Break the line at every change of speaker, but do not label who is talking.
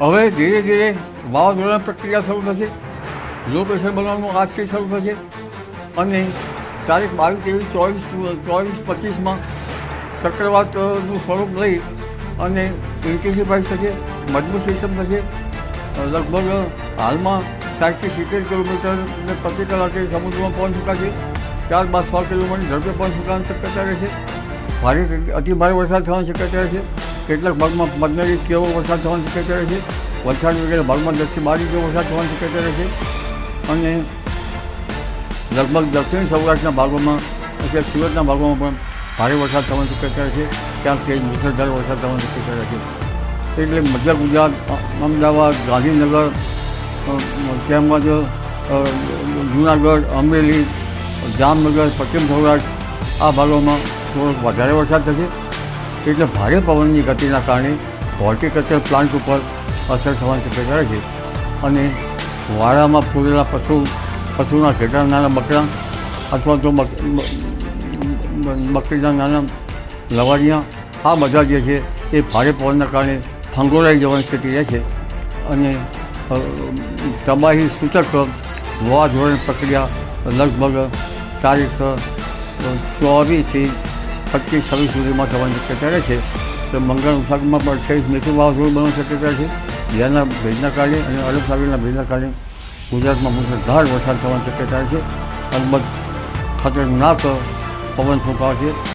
હવે ધીરે ધીરે વાવાઝોડાની પ્રક્રિયા શરૂ થશે. લો પ્રેશર બનવાનું આજથી શરૂ થશે. અને તારીખ બાવીસ, ત્રેવીસ, ચોવીસ ચોવીસ, પચીસમાં ચક્રવાતનું સ્વરૂપ લઈ અને ઇન્ટેન્સિફાઈ થશે, મજબૂત સિસ્ટમ થશે. લગભગ હાલમાં સાઠથી સિત્તેર કિલોમીટર પ્રતિ કલાકે સમુદ્રમાં પહોંચી ચૂક્યા છે. ત્યારબાદ સો કિલોમીટર ઝડપે પહોંચી ચૂકવાની શક્યતા રહેશે. ભારે અતિ ભારે વરસાદ થવાની શક્યતા રહેશે. કેટલાક ભાગમાં પંદર કેવો વરસાદ થવાની શક્યતા રહેશે વલસાડ વગેરે ભાગમાં દસથી બાર ઇંચ જેવો વરસાદ થવાની શક્યતા રહેશે અને લગભગ દક્ષિણ સૌરાષ્ટ્રના ભાગોમાં, એટલે સુરતના ભાગોમાં પણ ભારે વરસાદ થવાની શક્યતા રહેશે ક્યાંક તેજ મુસળધાર વરસાદ થવાની શક્યતા રહેશે એટલે મધ્ય ગુજરાત અમદાવાદ, ગાંધીનગર તેમજ જુનાગઢ, અમરેલી, જામનગર, પશ્ચિમ સૌરાષ્ટ્ર આ ભાગોમાં થોડોક વધારે વરસાદ થશે. એટલે ભારે પવનની ગતિના કારણે હોર્ટિકલ્ચર પ્લાન્ટ ઉપર અસર થવાની શક્યતા રહે છે. અને વાડામાં પૂરેલા પશુ, પશુના ઘેટા નાના બકરા અથવા તો બકરીના નાના લવાડિયા આ બધા જે છે એ ભારે પવનના કારણે ફંગોળાઈ જવાની સ્થિતિ રહે છે. અને તબાહી સૂચક વાવાઝોડાની પ્રક્રિયા લગભગ તારીખ ચોવીસથી પચીસ, છવ્વીસ સુધીમાં થવાની શક્યતા રહે છે. તો મંગળ વિભાગમાં પણ અઠ્યાવીસ મેથી વાવાઝોડું બનવાની શક્યતા છે. જેના ભેજના કારણે અને અરબ સાગરના ભેજના કારણે ગુજરાતમાં મુસળધાર વરસાદ થવાની શક્યતા છે. અલબત્ત ખતરનાક પવન ફૂંકાવ છે.